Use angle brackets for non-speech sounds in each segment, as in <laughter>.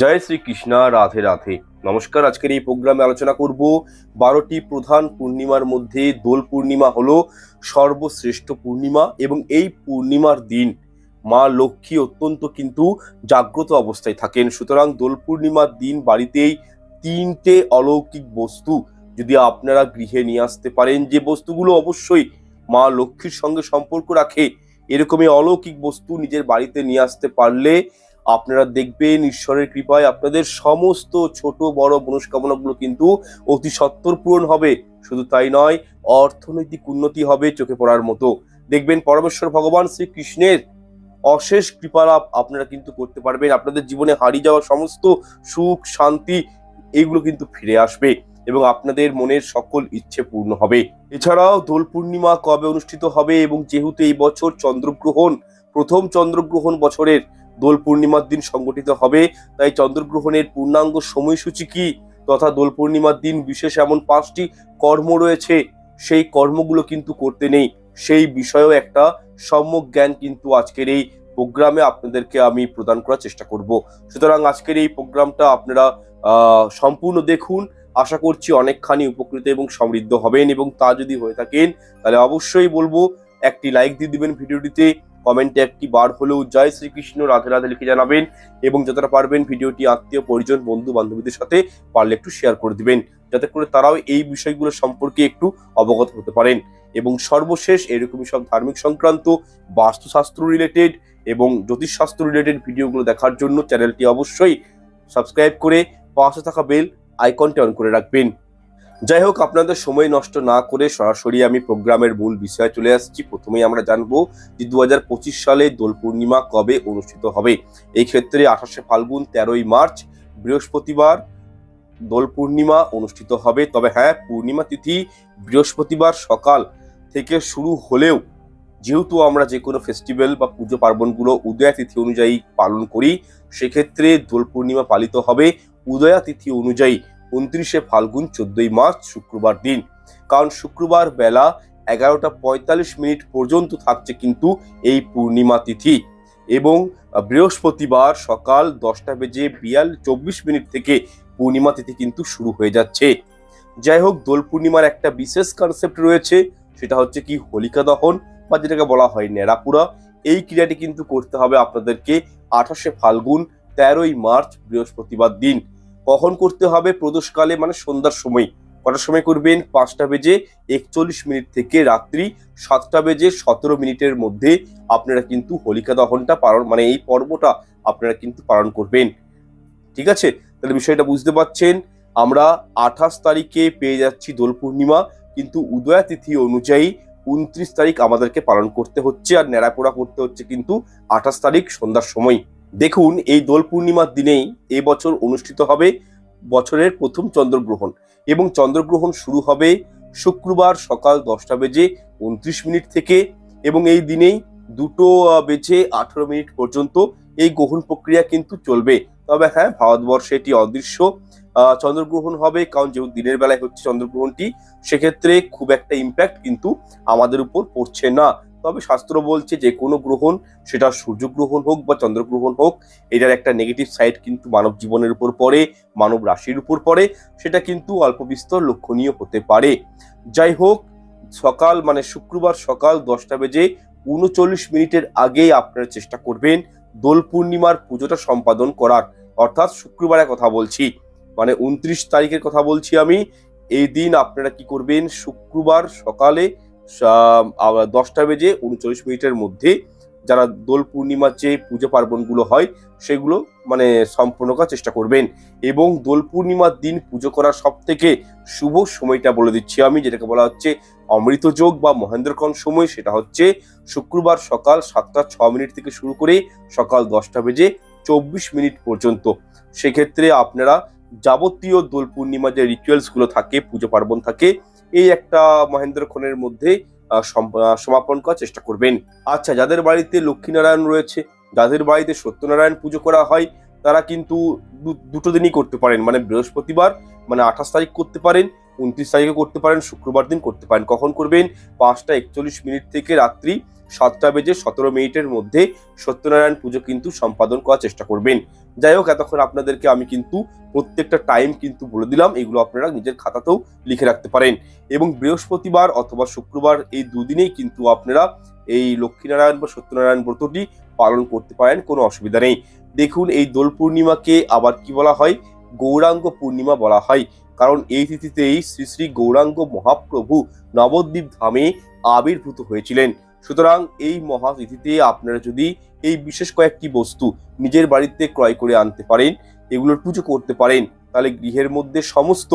জয় শ্রীকৃষ্ণ রাধে রাধে। নমস্কার, আজকের এই প্রোগ্রামে আলোচনা করব বারোটি প্রধান পূর্ণিমার মধ্যে দোল পূর্ণিমা হলো সর্বশ্রেষ্ঠ পূর্ণিমা এবং এই পূর্ণিমার দিন মা লক্ষ্মী অত্যন্ত কিন্তু জাগ্রত অবস্থায় থাকেন। সুতরাং দোল পূর্ণিমার দিন বাড়িতেই তিনটে অলৌকিক বস্তু যদি আপনারা গৃহে নিয়ে আসতে পারেন, যে বস্তুগুলো অবশ্যই মা লক্ষ্মীর সঙ্গে সম্পর্ক রাখে, এরকমই অলৌকিক বস্তু নিজের বাড়িতে নিয়ে আসতে পারলে আপনারা দেখবেন ঈশ্বরের কৃপায় আপনাদের সমস্ত ছোট, বড় মনস্কামনাগুলো কিন্তু অতি সত্বর পূরণ হবে। শুধু তাই নয়, অর্থনৈতিক উন্নতি হবে চোখে পড়ার মতো। দেখবেন পরমেশ্বর ভগবান শ্রীকৃষ্ণের অশেষ কৃপালাভ আপনারা কিন্তু করতে পারবেন। আপনাদের জীবনে হারিয়ে যাওয়া সমস্ত সুখ, শান্তি এইগুলো কিন্তু ফিরে আসবে এবং আপনাদের মনের সকল ইচ্ছে পূর্ণ হবে। এছাড়াও দোল পূর্ণিমা কবে অনুষ্ঠিত হবে এবং যেহেতু এই বছর চন্দ্রগ্রহণ, প্রথম চন্দ্রগ্রহণ বছরের দোল পূর্ণিমার দিন সংগঠিত হবে। তাই চন্দ্রগ্রহণের পূর্ণাঙ্গ সময়সূচি কি? তথা দোল পূর্ণিমার দিন বিশেষ এমন পাঁচটি কর্ম রয়েছে? সেই কর্মগুলো কিন্তু করতে নেই। সেই বিষয়েও একটা সম্যক জ্ঞান কিন্তু আজকের এই প্রোগ্রামে আপনাদেরকে আমি প্রদান করার চেষ্টা করব। সুতরাং আজকের এই প্রোগ্রামটা আপনারা সম্পূর্ণ দেখুন। আশা করছি অনেকখানি উপকৃত এবং সমৃদ্ধ হবেন এবং তা যদি হয়ে থাকেন, তাহলে অবশ্যই বলব, একটি লাইক দিয়ে দিবেন ভিডিওটিতে। কমেন্টে একটি বার হলেও জয় শ্রীকৃষ্ণ, রাধে রাধে লিখে জানাবেন এবং যতটা পারবেন ভিডিওটি আত্মীয়, পরিজন, বন্ধু বান্ধবীদের সাথে পারলে একটু শেয়ার করে দিবেন, যাতে করে তারাও এই বিষয়গুলো সম্পর্কে একটু অবগত হতে পারেন। এবং সর্বশেষ এরকমই সব ধার্মিক সংক্রান্ত, বাস্তুশাস্ত্র রিলেটেড এবং জ্যোতিষশাস্ত্র রিলেটেড ভিডিওগুলো দেখার জন্য চ্যানেলটি অবশ্যই সাবস্ক্রাইব করে পাশে থাকা বেল আইকনটি অন করে রাখবেন। যাই হোক, আপনাদের সময় নষ্ট না করে সরাসরি আমি প্রোগ্রামের মূল বিষয়ে চলে আসছি। প্রথমেই আমরা জানব যে দু হাজার পঁচিশ সালে দোল পূর্ণিমা কবে অনুষ্ঠিত হবে। এই ক্ষেত্রে আঠাশে ফাল্গুন, তেরোই মার্চ, বৃহস্পতিবার দোল পূর্ণিমা অনুষ্ঠিত হবে। তবে হ্যাঁ পূর্ণিমা তিথি বৃহস্পতিবার সকাল থেকে শুরু হলেও যেহেতু আমরা যে কোনো ফেস্টিভ্যাল বা পুজো পার্বণগুলো উদয়া তিথি অনুযায়ী পালন করি, সেক্ষেত্রে দোল পূর্ণিমা পালিত হবে। উদয়া তিথি অনুযায়ী উনত্রিশে ফাল্গুন চোদ্দই মার্চ শুক্রবার দিন। কারণ শুক্রবার বেলা এগারোটা পঁয়তাল্লিশ মিনিট পর্যন্ত থাকছে কিন্তু এই পূর্ণিমা তিথি। এবং বৃহস্পতিবার সকাল দশটা বেজে বিয়াল চব্বিশ মিনিট থেকে পূর্ণিমা তিথি কিন্তু শুরু হয়ে যাচ্ছে। যাই হোক, দোল পূর্ণিমার একটা বিশেষ কনসেপ্ট রয়েছে, সেটা হচ্ছে কি হোলিকা দহন, বা যেটাকে বলা হয় নেড়াপুরা এই ক্রিয়াটি কিন্তু করতে হবে আপনাদেরকে আঠাশে ফাল্গুন তেরোই মার্চ বৃহস্পতিবার দিন। কখন করতে হবে প্রদোষকালে মানে সন্ধ্যার সময়। কটার সময় করবেন? পাঁচটা বেজে একচল্লিশ মিনিট থেকে রাত্রি সাতটা বেজে সতেরো মিনিটের মধ্যে আপনারা কিন্তু হোলিকা দহনটা পালন মানে এই পর্বটা আপনারা কিন্তু পালন করবেন। ঠিক আছে? তাহলে বিষয়টা বুঝতে পারছেন? আমরা আঠাশ তারিখে পেয়ে যাচ্ছি দোল পূর্ণিমা, কিন্তু উদয়া তিথি অনুযায়ী উনত্রিশ তারিখ আমাদেরকে পালন করতে হচ্ছে, আর ন্যাড়াপোড়া করতে হচ্ছে কিন্তু আঠাশ তারিখ সন্ধ্যার সময়। দেখুন, এই দোল পূর্ণিমার দিনেই এবছর অনুষ্ঠিত হবে বছরের প্রথম চন্দ্রগ্রহণ এবং চন্দ্রগ্রহণ শুরু হবে শুক্রবার সকাল দশটা বেজে উনত্রিশ মিনিট থেকে এবং এই দিনেই দুটো বেজে আঠারো মিনিট পর্যন্ত এই গ্রহণ প্রক্রিয়া কিন্তু চলবে। তবে হ্যাঁ ভারতবর্ষে এটি অদৃশ্য। চন্দ্রগ্রহণ হবে, কারণ যেহেতু দিনের বেলায় হচ্ছে চন্দ্রগ্রহণটি, সেক্ষেত্রে খুব একটা ইম্প্যাক্ট কিন্তু আমাদের উপর পড়ছে না। তবে শাস্ত্র বলছে যে কোনো গ্রহণ, সেটা সূর্যগ্রহণ হোক বা চন্দ্রগ্রহণ হোক, এটার একটা নেগেটিভ সাইড কিন্তু মানব জীবনের উপর পড়ে, মানব রাশির উপর পড়ে, সেটা কিন্তু অল্প বিস্তর লক্ষণীয় হতে পারে। যাই হোক, সকাল মানে শুক্রবার সকাল দশটা বেজে উনচল্লিশ মিনিটের আগে আপনারা চেষ্টা করবেন দোল পূর্ণিমার পুজোটা সম্পাদন করার। অর্থাৎ শুক্রবারের কথা বলছি। মানে উনত্রিশ তারিখের কথা বলছি আমি। এই দিন আপনারা কি করবেন? শুক্রবার সকালে দশটা বেজে উনচল্লিশ মিনিটের মধ্যে যারা দোল পূর্ণিমার যে পুজো পার্বণগুলো হয়, সেগুলো মানে সম্পূর্ণ করার চেষ্টা করবেন। এবং দোল পূর্ণিমার দিন পুজো করার সব থেকে শুভ সময়টা বলে দিচ্ছি আমি, যেটাকে বলা হচ্ছে অমৃত যোগ বা মহেন্দ্রক্ষণ সময়। সেটা হচ্ছে শুক্রবার সকাল সাতটা ছ মিনিট থেকে শুরু করে সকাল দশটা বেজে চব্বিশ মিনিট পর্যন্ত। সেক্ষেত্রে আপনারা যাবতীয় দোল পূর্ণিমা যে রিচুয়ালসগুলো থাকে, পুজো পার্বণ থাকে এই একটা মহেন্দ্র মহেন্দ্রক্ষণের মধ্যে সম- সমাপন করার চেষ্টা করবেন। আচ্ছা যাদের বাড়িতে লক্ষ্মীনারায়ণ রয়েছে, যাদের বাড়িতে সত্যনারায়ণ পুজো করা হয়, তারা কিন্তু দুটো দিনই করতে পারেন। মানে বৃহস্পতিবার মানে আঠাশ তারিখ করতে পারেন, উনত্রিশ তারিখে করতে পারেন, শুক্রবার দিন করতে পারেন। কখন করবেন? পাঁচটা একচল্লিশ মিনিট থেকে রাত্রি সাতটা বেজে সতেরো মিনিটের মধ্যে সত্যনারায়ণ পুজো কিন্তু সম্পাদন করার চেষ্টা করবেন। যাই হোক, এতক্ষণ আপনাদেরকে আমি কিন্তু প্রত্যেকটা টাইম কিন্তু বলে দিলাম, এগুলো আপনারা নিজের খাতাতেও লিখে রাখতে পারেন। এবং বৃহস্পতিবার অথবা শুক্রবার এই দুদিনেই কিন্তু আপনারা এই লক্ষ্মীনারায়ণ বা সত্যনারায়ণ ব্রতটি পালন করতে পারেন, কোনো অসুবিধা নেই। দেখুন, এই দোল পূর্ণিমাকে আবার কি বলা হয়? গৌরাঙ্গ পূর্ণিমা বলা হয়। কারণ এই তিথিতেই শ্রী শ্রী গৌরাঙ্গ মহাপ্রভু নবদ্বীপ ধামে আবির্ভূত হয়েছিলেন। সুতরাং এই মহা মহাতিথিতে আপনারা যদি এই বিশেষ কয়েকটি বস্তু নিজের বাড়িতে ক্রয় করে আনতে পারেন, এগুলোর পুজো করতে পারেন, তাহলে গৃহের মধ্যে সমস্ত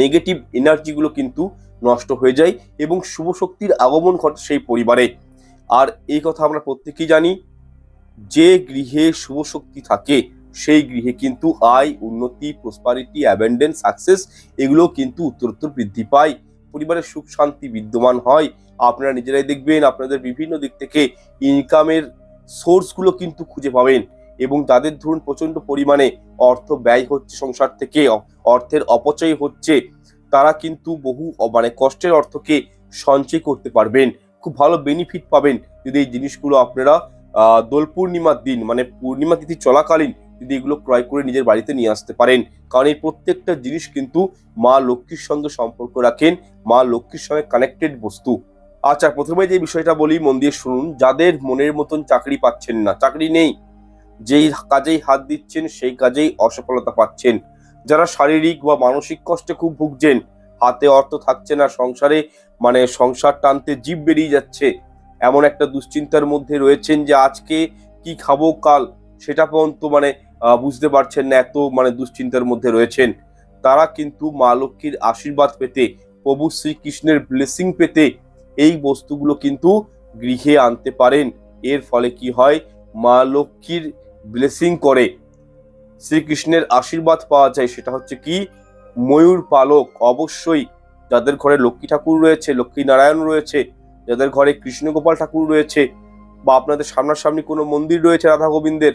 নেগেটিভ এনার্জিগুলো কিন্তু নষ্ট হয়ে যায় এবং শুভ শক্তির আগমন ঘটে সেই পরিবারে। আর এই কথা আমরা প্রত্যেকেই জানি, যে গৃহে শুভ শক্তি থাকে, সেই গৃহে কিন্তু আয়, উন্নতি প্রসপারিটি অ্যাবেন্ডেন্স সাকসেস এগুলো কিন্তু উত্তরোত্তর বৃদ্ধি পায়। পরিবারের সুখ শান্তি বিদ্যমান হয়। আপনারা নিজেরাই দেখবেন, আপনাদের বিভিন্ন দিক থেকে ইনকামের সোর্সগুলো কিন্তু খুঁজে পাবেন এবং তাদের ধরুন প্রচণ্ড পরিমাণে অর্থ ব্যয় হচ্ছে সংসার থেকে, অর্থের অপচয় হচ্ছে, তারা কিন্তু বহু মানে কষ্টের অর্থকে সঞ্চয় করতে পারবেন। খুব ভালো বেনিফিট পাবেন। যদি এই জিনিসগুলো আপনারা দোল পূর্ণিমার দিন মানে পূর্ণিমা তিথি চলাকালীন যদি এগুলো ক্রয় করে নিজের বাড়িতে নিয়ে আসতে পারেন। কারণ এই প্রত্যেকটা জিনিস কিন্তু মা লক্ষ্মীর সঙ্গে সম্পর্ক রাখেন, মা লক্ষ্মীর সঙ্গে কানেক্টেড বস্তু। আচ্ছা প্রথমে যে বিষয়টা বলি, মন দিয়ে শুনুন। যাদের মনের মতন চাকরি পাচ্ছেন না, চাকরি নেই, যেই কাজেই হাত দিচ্ছেন, সেই কাজেই অসফলতা পাচ্ছেন। যারা শারীরিক বা মানসিক কষ্টে খুব ভুগছেন, হাতে অর্থ থাকছে না, সংসারে মানে সংসার টানতে জীব বেরিয়ে যাচ্ছে, এমন একটা দুশ্চিন্তার মধ্যে রয়েছেন যে আজকে কি খাব, কাল সেটা পর্যন্ত মানে বুঝতে পারছেন না, এত মানে দুশ্চিন্তার মধ্যে রয়েছেন। তারা কিন্তু মা লক্ষ্মীর আশীর্বাদ পেতে, প্রভু শ্রীকৃষ্ণের ব্লেসিং পেতে এই বস্তুগুলো কিন্তু গৃহে আনতে পারেন। এর ফলে কি হয়? মা লক্ষ্মীর ব্লেসিং করে। শ্রীকৃষ্ণের আশীর্বাদ পাওয়া যায়, সেটা হচ্ছে কি? ময়ূর পালক। অবশ্যই যাদের ঘরে লক্ষ্মী ঠাকুর রয়েছে, লক্ষ্মী নারায়ণ রয়েছে, যাদের ঘরে কৃষ্ণগোপাল ঠাকুর রয়েছে, বা আপনাদের সামনাসামনি কোনো মন্দির রয়েছে রাধা গোবিন্দের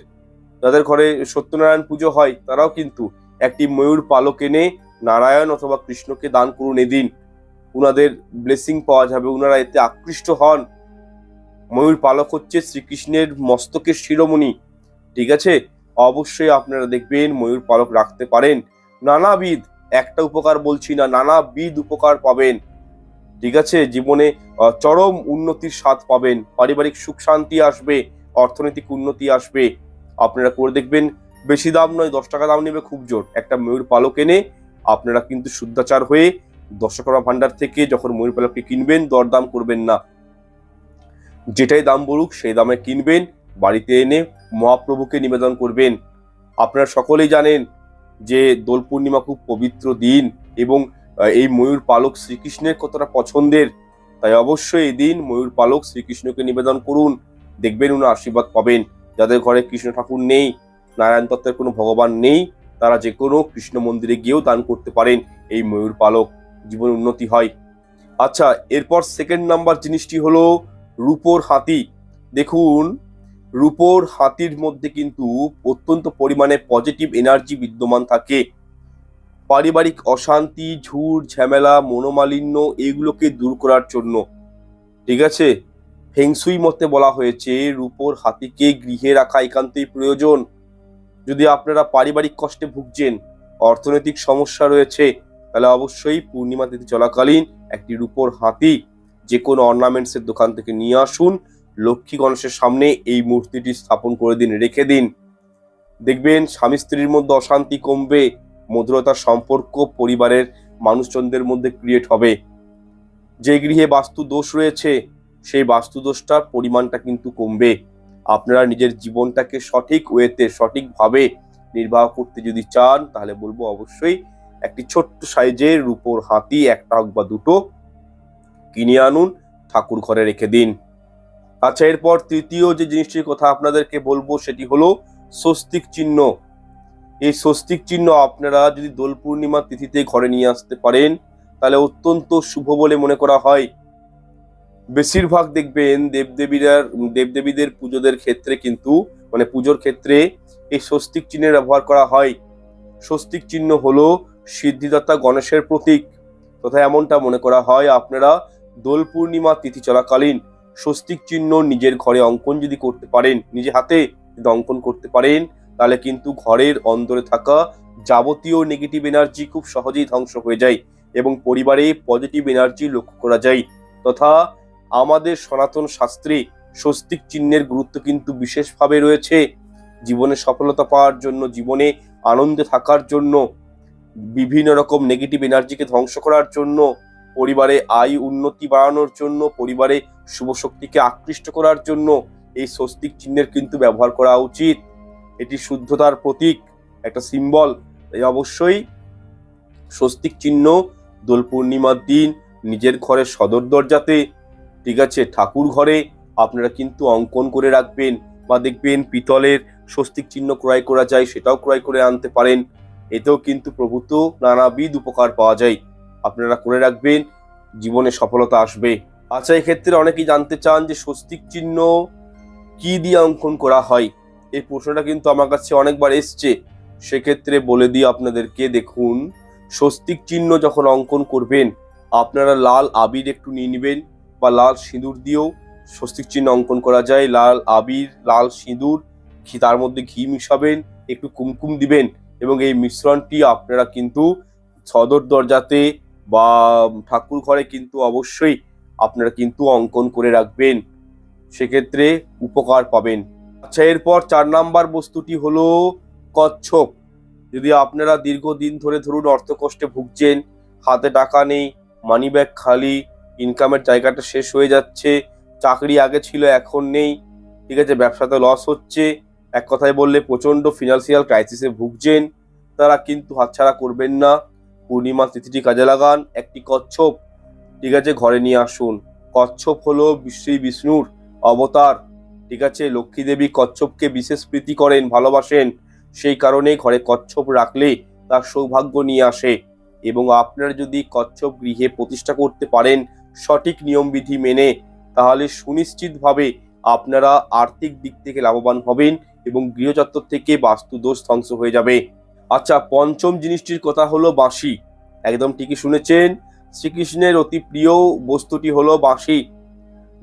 যাদের ঘরে সত্যনারায়ণ পুজো হয়, তারাও কিন্তু একটি ময়ূর পালক এনে নারায়ণ অথবা কৃষ্ণকে দান করুন এদিন। উনাদের ব্লেসিং পাওয়া যাবে। উনারা এতে আকৃষ্ট হন। ময়ূর পালক হচ্ছে শ্রীকৃষ্ণের মস্তকের শিরোমণি। ঠিক আছে? অবশ্যই আপনারা দেখবেন ময়ূর পালক রাখতে পারেন। নানাবিধ, একটা উপকার বলছি না, নানাবিধ উপকার পাবেন। ঠিক আছে? জীবনে চরম উন্নতির স্বাদ পাবেন। পারিবারিক সুখ শান্তি আসবে, অর্থনৈতিক উন্নতি আসবে। আপনারা করে দেখবেন, বেশি দাম নয়, দশ টাকা দাম নেবে, খুব জোর। একটা ময়ূর পালক এনে আপনারা কিন্তু শুদ্ধাচার হয়ে দর্শকরা ভান্ডার থেকে যখন ময়ূর পালকটি কিনবেন, দরদাম করবেন না। যেটাই দাম বলুক, সেই দামে কিনবেন, বাড়িতে এনে মহাপ্রভুকে নিবেদন করবেন। আপনারা সকলেই জানেন যে দোল পূর্ণিমা খুব পবিত্র দিন এবং এই ময়ূর পালক শ্রীকৃষ্ণের কতটা পছন্দের। তাই অবশ্যই এই দিন ময়ূর পালক শ্রীকৃষ্ণকে নিবেদন করুন, দেখবেন উনি আশীর্বাদ পাবেন। যাদের ঘরে কৃষ্ণ ঠাকুর নেই, নারায়ণ তত্ত্বের কোনো ভগবান নেই, তারা যে কোনো কৃষ্ণ মন্দিরে গিয়েও দান করতে পারেন এই ময়ূর পালক। জীবন উন্নতি হয়। আচ্ছা এরপর সেকেন্ড নাম্বার জিনিসটি হলো রূপোর হাতি। দেখুন, রূপোর হাতির মধ্যে কিন্তু অত্যন্ত পরিমাণে পজিটিভ এনার্জি বিদ্যমান থাকে। পারিবারিক অশান্তি ঝুট ঝামেলা, মনোমালিন্য, এগুলোকে দূর করার জন্য। ঠিক আছে? ফেংসুই মতে বলা হয়েছে, রূপোর হাতিকে গৃহে রাখা একান্তই প্রয়োজন। যদি আপনারা পারিবারিক কষ্টে ভুগছেন, অর্থনৈতিক সমস্যা রয়েছে, তাহলে অবশ্যই পূর্ণিমা তিথি চলাকালীন একটি রূপোর হাতি যে কোনো অর্নামেন্টসের দোকান থেকে নিয়ে আসুন। লক্ষ্মী গণেশের সামনে এই মূর্তিটি স্থাপন করে দিন, রেখে দিন। দেখবেন স্বামী স্ত্রীর মধ্যে অশান্তি কমবে মধুরতার সম্পর্ক পরিবারের মানুষজনদের মধ্যে ক্রিয়েট হবে। যে গৃহে বাস্তু দোষ রয়েছে সেই বাস্তু দোষটার পরিমাণটা কিন্তু কমবে। আপনারা নিজের জীবনটাকে সঠিক ওয়েতে, সঠিকভাবে নির্বাহ করতে যদি চান, তাহলে বলব অবশ্যই একটি ছোট্ট সাইজের রূপোর হাতি, একটা হোক বা দুটো, কিনে আনুন, ঠাকুর ঘরে রেখে দিন। আচ্ছা এরপর তৃতীয় যে জিনিসটির কথা আপনাদেরকে বলব, সেটি হলো স্বস্তিক চিহ্ন। এই স্বস্তিক চিহ্ন আপনারা যদি দোল পূর্ণিমা তিথিতে ঘরে নিয়ে আসতে পারেন, তাহলে অত্যন্ত শুভ বলে মনে করা হয়। বেশিরভাগ দেখবেন দেবদেবীরা, দেবদেবীদের পুজোদের ক্ষেত্রে কিন্তু মানে পুজোর ক্ষেত্রে এই স্বস্তিক চিহ্নের ব্যবহার করা হয়। স্বস্তিক চিহ্ন হলো সিদ্ধিদাতা গণেশের প্রতীক। তথা এমনটা মনে করা হয় আপনারা দোল পূর্ণিমা তিথি চলাকালীন স্বস্তিক চিহ্ন নিজের ঘরে অঙ্কন যদি করতে পারেন, নিজে হাতে যদি অঙ্কন করতে পারেন, তাহলে কিন্তু ঘরের অন্দরে থাকা যাবতীয় নেগেটিভ এনার্জি খুব সহজেই ধ্বংস হয়ে যায় এবং পরিবারে পজিটিভ এনার্জি লক্ষ্য করা যায়। তথা আমাদের সনাতন শাস্ত্রে স্বস্তিক চিহ্নের গুরুত্ব কিন্তু বিশেষভাবে রয়েছে। জীবনে সফলতা পাওয়ার জন্য, জীবনে আনন্দে থাকার জন্য, বিভিন্ন রকম নেগেটিভ এনার্জিকে ধ্বংস করার জন্য, পরিবারে আয় উন্নতি বাড়ানোর জন্য, পরিবারে শুভ শক্তিকে আকৃষ্ট করার জন্য এই স্বস্তিক চিহ্নের কিন্তু ব্যবহার করা উচিত। এটি শুদ্ধতার প্রতীক, একটা সিম্বল তাই অবশ্যই স্বস্তিক চিহ্ন, দোল পূর্ণিমার দিন, নিজের ঘরের সদর দরজাতে ঠিক আছে, ঠাকুর ঘরে আপনারা কিন্তু অঙ্কন করে রাখবেন বা দেখবেন পিতলের স্বস্তিক চিহ্ন ক্রয় করা যায়, সেটাও ক্রয় করে আনতে পারেন। এতেও কিন্তু প্রভূত নানাবিধ উপকার পাওয়া যায়। আপনারা করে রাখবেন, জীবনে সফলতা আসবে। আচ্ছা এক্ষেত্রে অনেকেই জানতে চান যে স্বস্তিক চিহ্ন কি দিয়ে অঙ্কন করা হয়? এই প্রশ্নটা কিন্তু আমার কাছে অনেকবার এসছে। সেক্ষেত্রে বলে দিই আপনাদেরকে, দেখুন, স্বস্তিক চিহ্ন যখন অঙ্কন করবেন, আপনারা লাল আবির একটু নিয়ে নেবেন। বা লাল সিঁদুর দিয়েও স্বস্তিক চিহ্ন অঙ্কন করা যায়। লাল আবির, লাল সিঁদুর তার মধ্যে ঘি মিশাবেন, একটু কুমকুম দিবেন এবং এই মিশ্রণটি আপনারা কিন্তু সদর দরজাতে বা ঠাকুর ঘরে কিন্তু অবশ্যই আপনারা কিন্তু অঙ্কন করে রাখবেন। সেক্ষেত্রে উপকার পাবেন। আচ্ছা এরপর চার নাম্বার বস্তুটি হলো কচ্ছপ। যদি আপনারা দীর্ঘদিন ধরে ধরুন অর্থকষ্টে ভুগছেন, হাতে টাকা নেই মানি ব্যাগ খালি ইনকামের জায়গাটা শেষ হয়ে যাচ্ছে, চাকরি আগে ছিল, এখন নেই, ঠিক আছে? ব্যবসাতে লস হচ্ছে, এক কথায় বললে প্রচণ্ড ফিনান্সিয়াল ক্রাইসিসে ভুগছেন, তারা কিন্তু হাতছাড়া করবেন না। পূর্ণিমা তিথিটি কাজে লাগান, একটি কচ্ছপ, ঠিক আছে? ঘরে নিয়ে আসুন। কচ্ছপ হলো শ্রী বিষ্ণুর অবতার, ঠিক আছে? লক্ষ্মী দেবী কচ্ছপকে বিশেষ প্রীতি করেন, ভালোবাসেন, সেই কারণে ঘরে কচ্ছপ রাখলে তার সৌভাগ্য নিয়ে আসে। এবং আপনারা যদি কচ্ছপ গৃহে প্রতিষ্ঠা করতে পারেন সঠিক নিয়মবিধি মেনে তাহলে সুনিশ্চিতভাবে আপনারা আর্থিক দিক থেকে লাভবান হবেন এবং গৃহচত্বর থেকে বাস্তু দোষ ধ্বংস হয়ে যাবে। আচ্ছা পঞ্চম জিনিসটির কথা হলো বাঁশি। একদম ঠিকই শুনেছেন, শ্রীকৃষ্ণের অতি প্রিয় বস্তুটি হলো বাঁশি।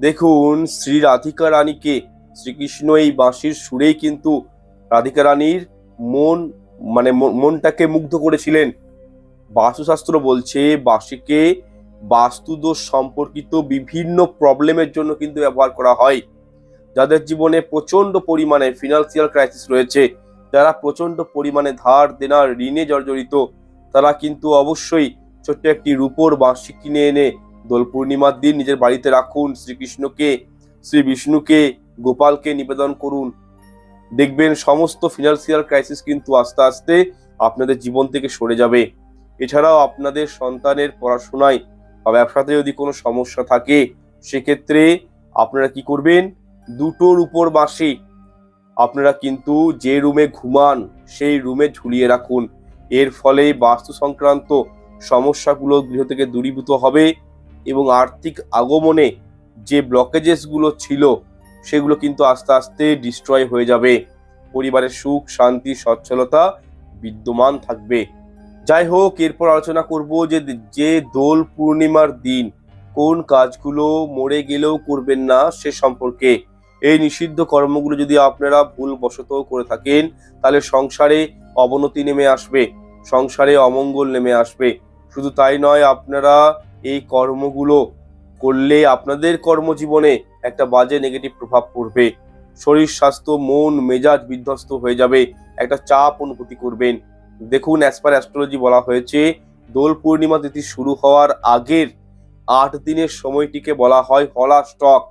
দেখুন, শ্রী রাধিকা রানীকে শ্রীকৃষ্ণ এই বাঁশির সুরেই কিন্তু রাধিকা রানীর মন মানে মন- মনটাকে মুগ্ধ করেছিলেন। বাস্তুশাস্ত্র বলছে, বাঁশিকে বাস্তুদোষ সম্পর্কিত বিভিন্ন প্রবলেমের জন্য কিন্তু ব্যবহার করা হয়। যাদের জীবনে প্রচণ্ড পরিমাণে ফিনান্সিয়াল ক্রাইসিস রয়েছে, যারা প্রচণ্ড পরিমাণে ধার দেনার ঋণে জর্জরিত, তারা কিন্তু অবশ্যই ছোট্ট একটি রূপোর বাঁশি কিনে এনে দোল পূর্ণিমার দিন নিজের বাড়িতে রাখুন। শ্রীকৃষ্ণকে শ্রী বিষ্ণুকে গোপালকে নিবেদন করুন। দেখবেন সমস্ত ফিনান্সিয়াল ক্রাইসিস কিন্তু আস্তে আস্তে আপনাদের জীবন থেকে সরে যাবে। এছাড়াও আপনাদের সন্তানের পড়াশোনায় বা ব্যবসাতে যদি কোনো সমস্যা থাকে, সেক্ষেত্রে আপনারা কি করবেন? দুটোর উপর বাঁশি। আপনারা কিন্তু যে রুমে ঘুমান, সেই রুমে ঝুলিয়ে রাখুন। এর ফলে বাস্তু সংক্রান্ত সমস্যাগুলো গৃহ থেকে দূরীভূত হবে এবং আর্থিক আগমনে যে ব্লকেজেসগুলো ছিল, সেগুলো কিন্তু আস্তে আস্তে ডিস্ট্রয় হয়ে যাবে। পরিবারের সুখ, শান্তি, সচ্ছলতা বিদ্যমান থাকবে। যাই হোক, এরপর আলোচনা করব যে যে দোল পূর্ণিমার দিন, কোন কাজগুলো মরে গেলেও করবেন না সে সম্পর্কে। এই নিষিদ্ধ কর্মগুলো যদি আপনারা ভুল বশত করে থাকেন, তাহলে সংসারে অবনতি নেমে আসবে, সংসারে অমঙ্গল নেমে আসবে। শুধু তাই নয়, আপনারা এই কর্মগুলো করলে আপনাদের কর্মজীবনে একটা বাজে নেগেটিভ প্রভাব পড়বে। শরীর, স্বাস্থ্য, মন, মেজাজ বিধ্বস্ত হয়ে যাবে, একটা চাপ অনুভূতি করবেন। দেখুন অ্যাজ পার অ্যাস্ট্রোলজি বলা হয়েছে, দোল পূর্ণিমা তিথি শুরু হওয়ার আগের আট দিনের সময়টিকে বলা হয় হলা স্টক।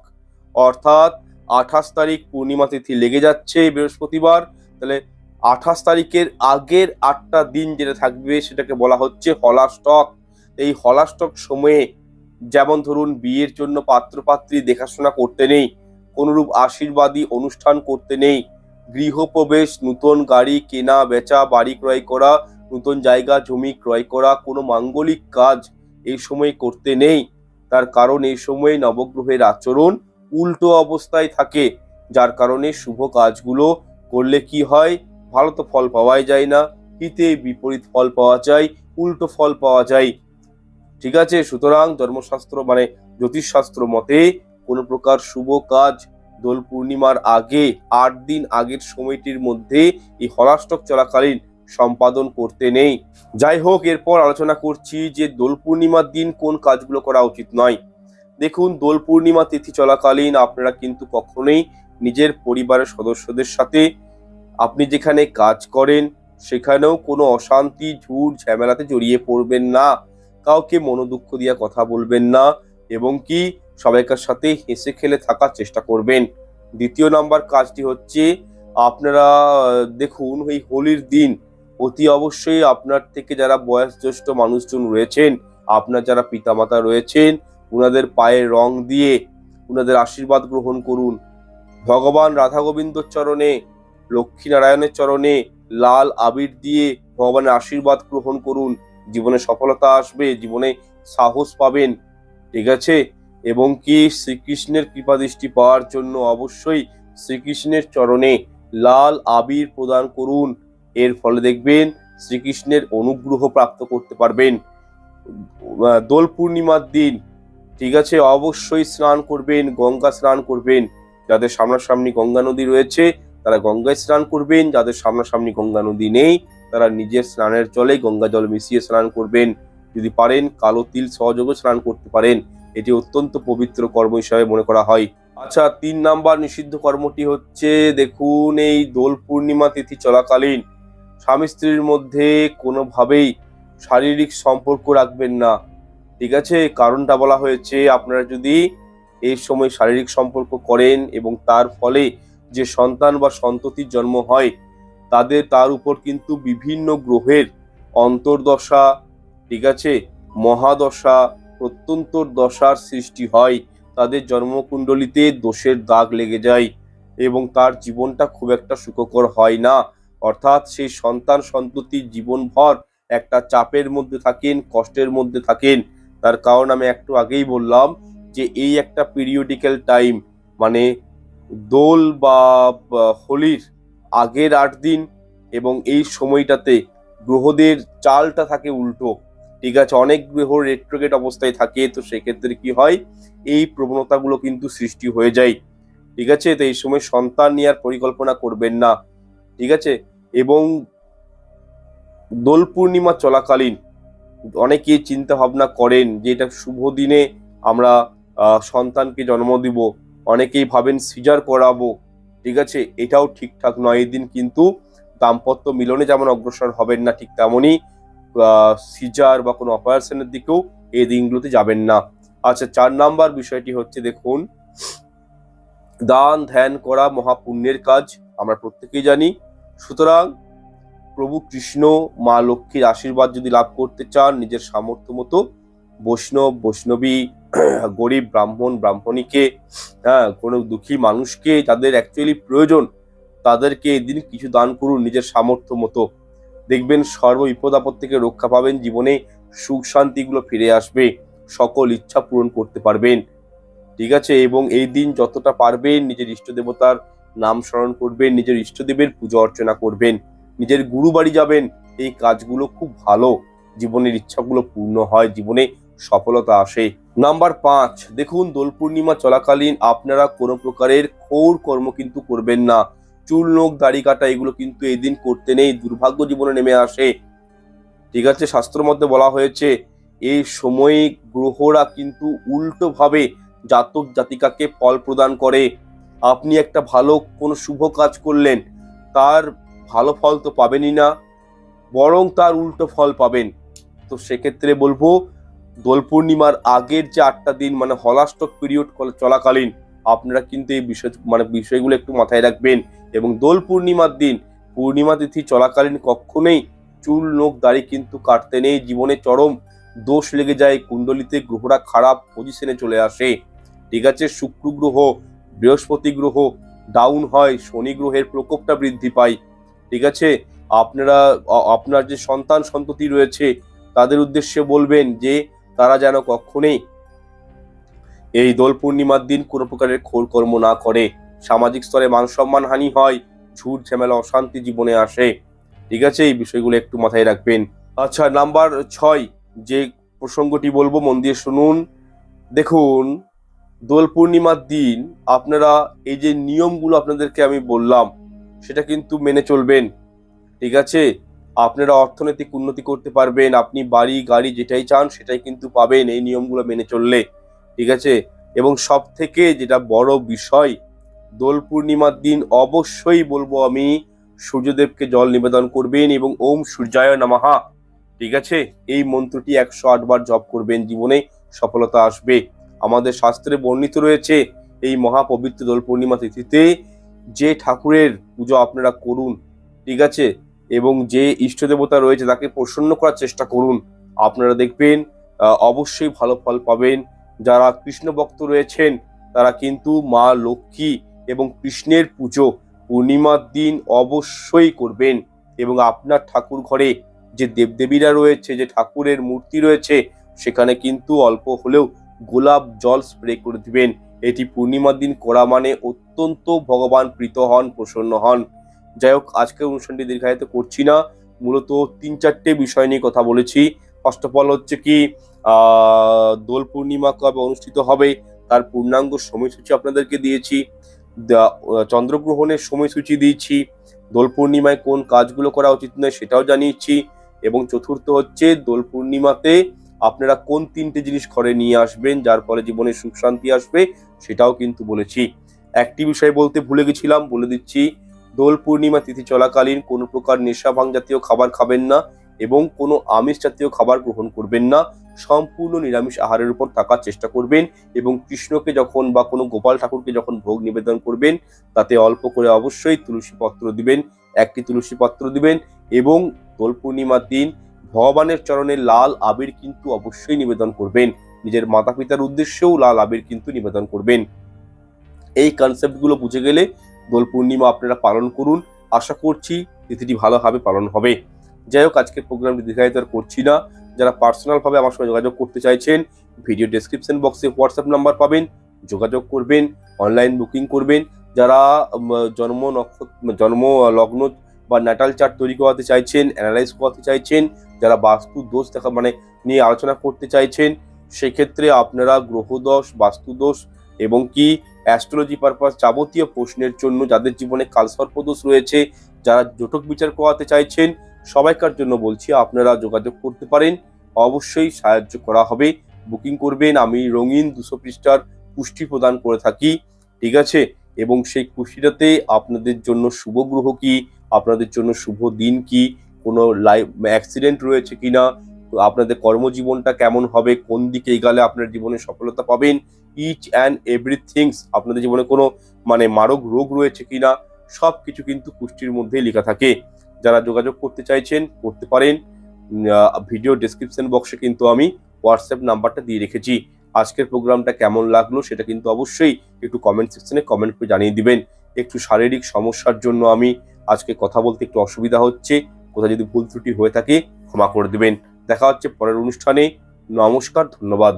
অর্থাৎ আঠাশ তারিখ পূর্ণিমা তিথি লেগে যাচ্ছে বৃহস্পতিবার। তাহলে আঠাশ তারিখের আগের আটটা দিন যেটা থাকবে সেটাকে বলা হচ্ছে হলা স্টক। এই হলা স্টক সময়ে যেমন ধরুন, বিয়ের জন্য পাত্রপাত্রী দেখাশোনা করতে নেই, কোনোরূপ আশীর্বাদী অনুষ্ঠান করতে নেই গৃহপ্রবেশ, নতুন গাড়ি কেনা, বেচা, বাড়ি ক্রয় করা, নতুন জায়গা, জমি ক্রয় করা, কোনো মাঙ্গলিক কাজ এই সময় করতে নেই। তার কারণ এই সময় নবগ্রহের আচরণ উল্টো অবস্থায় থাকে, যার কারণে শুভ কাজগুলো করলে কি হয়? ভালো তো ফল পাওয়াই যায় না, হিতে বিপরীত ফল পাওয়া যায়, উল্টো ফল পাওয়া যায়। ঠিক আছে? সুতরাং ধর্মশাস্ত্র মানে জ্যোতিষশাস্ত্র মতে কোনো প্রকার শুভ কাজ দোল পূর্ণিমার আগে, আট দিন আগের সময়টির মধ্যে এই হলাষ্টক চলাকালীন সম্পাদন করতে নেই। যাই হোক, এরপর আলোচনা করছি যে দোল পূর্ণিমার দিন কোন কাজগুলো করা উচিত নয়। দেখুন, দোল পূর্ণিমা তিথি চলাকালীন আপনারা কিন্তু কখনোই নিজের পরিবারের সদস্যদের সাথে আপনি যেখানে কাজ করেন, সেখানেও কোনো অশান্তি ঝুট ঝামেলাতে জড়িয়ে পড়বেন না। কাউকে মনোদুঃখ দিয়ে কথা বলবেন না। এবং কি সবাইকার সাথে হেসে খেলে থাকার চেষ্টা করবেন। দ্বিতীয় নাম্বার কাজটি হচ্ছে, আপনারা দেখুন এই হোলির দিন। অতি অবশ্যই আপনার থেকে যারা বয়োজ্যেষ্ঠ মানুষজন রয়েছেন, আপনার যারা পিতামাতা রয়েছেন ওনাদের পায়ে রং দিয়ে ওনাদের আশীর্বাদ গ্রহণ করুন। ভগবান রাধা গোবিন্দর চরণে লক্ষ্মী নারায়ণের চরণে লাল আবির দিয়ে ভগবানের আশীর্বাদ গ্রহণ করুন। জীবনে সফলতা আসবে, জীবনে সাহস পাবেন। ঠিক আছে? এবং কি শ্রীকৃষ্ণের কৃপা দৃষ্টি পাওয়ার জন্য অবশ্যই শ্রীকৃষ্ণের চরণে লাল আবির প্রদান করুন। এর ফলে দেখবেন শ্রীকৃষ্ণের অনুগ্রহ প্রাপ্ত করতে পারবেন। দোল পূর্ণিমার দিন, ঠিক আছে, অবশ্যই স্নান করবেন, গঙ্গা স্নান করবেন। যাদের সামনাসামনি গঙ্গা নদী রয়েছে, তারা গঙ্গায় স্নান করবেন। যাদের সামনাসামনি গঙ্গা নদী নেই, তারা নিজের স্নানের জলে গঙ্গা জল মিশিয়ে স্নান করবেন। যদি পারেন, কালো তিল সহযোগে স্নান করতে পারেন। এটি অত্যন্ত পবিত্র কর্ম হিসাবে মনে করা হয়। আচ্ছা তিন নাম্বার নিষিদ্ধ কর্মটি হচ্ছে, দেখুন, এই দোল পূর্ণিমা তিথি চলাকালীন স্বামী স্ত্রীর মধ্যে কোনোভাবেই শারীরিক সম্পর্ক রাখবেন না। ঠিক আছে? কারণটা বলা হয়েছে, আপনারা যদি এই সময় শারীরিক সম্পর্ক করেন এবং তার ফলে যে সন্তান বা সন্ততির জন্ম হয়, তাদের, তার উপর কিন্তু বিভিন্ন গ্রহের অন্তর্দশা, ঠিক আছে? মহাদশা প্রত্যন্তর দশার সৃষ্টি হয়, তাদের জন্মকুণ্ডলিতে দোষের দাগ লেগে যায় এবং তার জীবনটা খুব একটা সুখকর হয় না। অর্থাৎ সেই সন্তান সন্ততির জীবনভর একটা চাপের মধ্যে থাকেন, কষ্টের মধ্যে থাকেন। তার কারণ আমি একটু আগেই বললাম যে এই একটা পিরিয়ডিক্যাল টাইম মানে দোল বা হোলির আগের আট দিন এবং এই সময়টাতে গ্রহদের চালটা থাকে উল্টো। ঠিক আছে, অনেক গ্রহ রেট্রোগেট অবস্থায় থাকে, তো সেক্ষেত্রে কি হয়? এই প্রবণতাগুলো কিন্তু সৃষ্টি হয়ে যায়। ঠিক আছে? তো এই সময় সন্তান নেওয়ার পরিকল্পনা করবেন না। ঠিক আছে? এবং দোল পূর্ণিমা চলাকালীন অনেকেই চিন্তা ভাবনা করেন যে এটা শুভ দিনে আমরা সন্তানকে জন্ম দিব। অনেকেই ভাবেন সিজার করাবো। ঠিক আছে? এটাও ঠিকঠাক নয়। এই দিন কিন্তু দাম্পত্য মিলনে যেমন অগ্রসর হবেন না ঠিক তেমনই। সিজার বা কোনো অপারেশনের দিকেও এই দিনগুলোতে যাবেন না। আচ্ছা চার নাম্বার বিষয়টি হচ্ছে দেখুন, দান ধ্যান করা মহাপুণ্যের কাজ আমরা প্রত্যেকেই জানি। সুতরাং প্রভু কৃষ্ণ, মা লক্ষ্মীর আশীর্বাদ যদি লাভ করতে চান, নিজের সামর্থ্য মতো বৈষ্ণব, বৈষ্ণবী, <clears throat> গরিব, ব্রাহ্মণ, ব্রাহ্মণীকে হ্যাঁ কোনো দুঃখী মানুষকে যাদের অ্যাকচুয়ালি প্রয়োজন, তাদেরকে এদিন কিছু দান করুন নিজের সামর্থ্য মতো। দেখবেন সর্ব বিপদ আপদ থেকে রক্ষা পাবেন, জীবনে সুখ শান্তিগুলো ফিরে আসবে, সকল ইচ্ছা পূরণ করতে পারবেন। ঠিক আছে? এবং এই দিন যতটা পারবেন নিজের ইষ্ট দেবতার নাম স্মরণ করবেন, নিজের ইষ্টদেবের পুজো অর্চনা করবেন। নিজের গুরু বাড়ি যাবেন, এই কাজগুলো খুব ভালো। জীবনের ইচ্ছাগুলো পূর্ণ হয়, জীবনে সফলতা আসে। নাম্বার পাঁচ, দেখুন দোল পূর্ণিমা চলাকালীন আপনারা কোনো প্রকারের খৌর কর্ম কিন্তু করবেন না। চুল, নোখ, দাড়ি কাটা এগুলো কিন্তু এই দিন করতে নেই, দুর্ভাগ্য জীবনে নেমে আসে। ঠিক আছে শাস্ত্র মধ্যে বলা হয়েছে এই সময়ে গ্রহরা কিন্তু উল্টো ভাবে জাতক জাতিকাকে ফল প্রদান করে। আপনি একটা ভালো কোনো শুভ কাজ করলেন, তার ভালো ফল তো পাবেনই না, বরং তার উল্টো ফল পাবেন। তো সেক্ষেত্রে বলব, দোল পূর্ণিমার আগের যে আটটা দিন মানে হলাস্টক পিরিয়ড চলাকালীন আপনারা কিন্তু এই বিষয় মানে বিষয়গুলো একটু মাথায় রাখবেন। এবং দোল পূর্ণিমার দিন, পূর্ণিমা তিথি চলাকালীন কখনোই চুল, নোখ, দাড়ি কিন্তু কাটতে নেই। জীবনে চরম দোষ লেগে যায়, কুণ্ডলিতে গ্রহরা খারাপ পজিশনে চলে আসে। ঠিক আছে, শুক্র গ্রহ, বৃহস্পতি গ্রহ ডাউন হয়, শনি গ্রহের প্রকোপটা বৃদ্ধি পায়। ঠিক আছে, আপনারা আপনার যে সন্তান সন্ততি রয়েছে, তাদের উদ্দেশ্যে বলবেন যে, তারা যেন কখনোই এই দোল পূর্ণিমার দিন কোনো প্রকারের খোর কর্ম না করে সামাজিক স্তরে মান সম্মান হানি হয়, ঝুট ঝামেলা, অশান্তি জীবনে আসে। ঠিক আছে, এই বিষয়গুলো একটু মাথায় রাখবেন। আচ্ছা নাম্বার ছয়, যে প্রসঙ্গটি বলব, মন দিয়ে শুনুন। দেখুন, দোল পূর্ণিমার দিন আপনারা এই যে নিয়মগুলো আপনাদেরকে আমি বললাম, সেটা কিন্তু মেনে চলবেন। ঠিক আছে, আপনারা অর্থনৈতিক উন্নতি করতে পারবেন, আপনি বাড়ি, গাড়ি যেটাই চান সেটাই কিন্তু পাবেন এই নিয়মগুলো মেনে চললে। ঠিক আছে? এবং সব থেকে যেটা বড় বিষয়, দোল পূর্ণিমার দিন অবশ্যই বলব আমি, সূর্যদেবকে জল নিবেদন করবেন এবং ওম সূর্যায় নমঃ। ঠিক আছে? এই মন্ত্রটি একশো আটবার জপ করবেন, জীবনে সফলতা আসবে। আমাদের শাস্ত্রে বর্ণিত রয়েছে, এই মহাপবিত্র দোল পূর্ণিমা তিথিতে যে ঠাকুরের পুজো আপনারা করুন, ঠিক আছে? এবং যে ইষ্ট দেবতা রয়েছে তাকে প্রসন্ন করার চেষ্টা করুন। আপনারা দেখবেন অবশ্যই ভালো ফল পাবেন। যারা কৃষ্ণ ভক্ত রয়েছেন, তারা কিন্তু মা লক্ষ্মী এবং কৃষ্ণের পুজো পূর্ণিমার দিন অবশ্যই করবেন এবং আপনার ঠাকুর ঘরে যে দেবদেবীরা রয়েছে, যে ঠাকুরের মূর্তি রয়েছে, সেখানে কিন্তু অল্প হলেও গোলাপ জল স্প্রে করে দিবেন। এটি পূর্ণিমার দিন করা মানে অত্যন্ত ভগবান প্রীত হন, প্রসন্ন হন। যাই হোক, আজকের অনুষ্ঠানটি দীর্ঘায়িত করছি না। মূলত তিন চারটে বিষয় নিয়ে কথা বলেছি। ফার্স্ট অফ অল হচ্ছে কি দোল পূর্ণিমা কবে অনুষ্ঠিত হবে তার পূর্ণাঙ্গ সময়সূচি আপনাদেরকে দিয়েছি। চন্দ্রগ্রহণের সময়সূচি দিয়েছি। দোল পূর্ণিমায় কোন কাজগুলো করা উচিত নয় সেটাও জানিয়েছি। এবং চতুর্থ হচ্ছে দোল পূর্ণিমাতে আপনারা কোন তিনটে জিনিস ঘরে নিয়ে আসবেন যার ফলে জীবনে সুখ শান্তি আসবে সেটাও কিন্তু বলেছি। একটি বিষয় বলতে ভুলে গেছিলাম, বলে দিচ্ছি। দোল পূর্ণিমা তিথি চলাকালীন কোনো প্রকার নেশা ভাং জাতীয় খাবার খাবেন না। এবং কোনো আমিষ জাতীয় খাবার গ্রহণ করবেন না। সম্পূর্ণ নিরামিষ আহারের উপর থাকার চেষ্টা করবেন এবং কৃষ্ণকে যখন বা কোনো গোপাল ঠাকুরকে যখন ভোগ নিবেদন করবেন, তাতে অল্প করে অবশ্যই তুলসী পত্র দিবেন, একটি তুলসী পত্র দিবেন এবং দোল পূর্ণিমার দিন ভগবানের চরণে লাল আবির কিন্তু অবশ্যই নিবেদন করবেন। নিজের মাতা পিতার উদ্দেশ্যেও লাল আবির কিন্তু নিবেদন করবেন। এই কনসেপ্টগুলো বুঝে গেলে দোল পূর্ণিমা আপনারা পালন করুন। আশা করছি তিথিটি ভালোভাবে পালন হবে। যাই হোক আজকে প্রোগ্রামটি দীর্ঘায়িত আর করছি না। যারা পার্সোনালভাবে আমার সঙ্গে যোগাযোগ করতে চাইছেন ভিডিও ডেসক্রিপশন বক্সে হোয়াটসঅ্যাপ নাম্বার পাবেন, যোগাযোগ করবেন অনলাইন বুকিং করবেন। যারা জন্ম নক্ষত্র জন্ম, লগ্ন বা ন্যাটাল চার্ট তৈরি করাতে চাইছেন অ্যানালাইজ করাতে চাইছেন, যারা বাস্তু দোষ দেখা মানে নিয়ে আলোচনা করতে চাইছেন, সেক্ষেত্রে আপনারা গ্রহদোষ, বাস্তুদোষ এবং কি অ্যাস্ট্রোলজি পারপাস যাবতীয় প্রশ্নের জন্য যাদের জীবনে কালসর্পদোষ রয়েছে, যারা জটক বিচার করাতে চাইছেন সবাইকার জন্য বলছি, আপনারা যোগাযোগ করতে পারেন। অবশ্যই সাহায্য করা হবে। বুকিং করবেন। আমি রঙিন দুশো পৃষ্ঠার পুষ্টি প্রদান করে থাকি। ঠিক আছে? এবং সেই পুষ্টিটাতে আপনাদের জন্য শুভ গ্রহ কি? আপনাদের জন্য শুভ দিন কি? কোনো লাইফ অ্যাক্সিডেন্ট রয়েছে কি না আপনাদের কর্মজীবনটা কেমন হবে? কোন দিকে এগালে আপনার জীবনে সফলতা পাবেন? ইচ অ্যান্ড এভরিথিংস আপনাদের জীবনে কোনো মানে মারক রোগ রয়েছে কিনা? সব কিছু কিন্তু পুষ্টির মধ্যেই লেখা থাকে। যারা যোগাযোগ করতে চাইছেন, করতে পারেন ভিডিও ডেসক্রিপশন বক্সে কিন্তু আমি হোয়াটসঅ্যাপ নাম্বারটা দিয়ে রেখেছি। আজকের প্রোগ্রামটা কেমন লাগল সেটা কিন্তু অবশ্যই একটু কমেন্ট সেকশনে কমেন্ট করে জানিয়ে দিবেন। একটু শারীরিক সমস্যার জন্য আমি আজকে কথা বলতে একটু অসুবিধা হচ্ছে, কোথাও যদি ভুল ত্রুটি হয়ে থাকে ক্ষমা করে দেবেন। দেখা হচ্ছে পরের অনুষ্ঠানে। নমস্কার, ধন্যবাদ।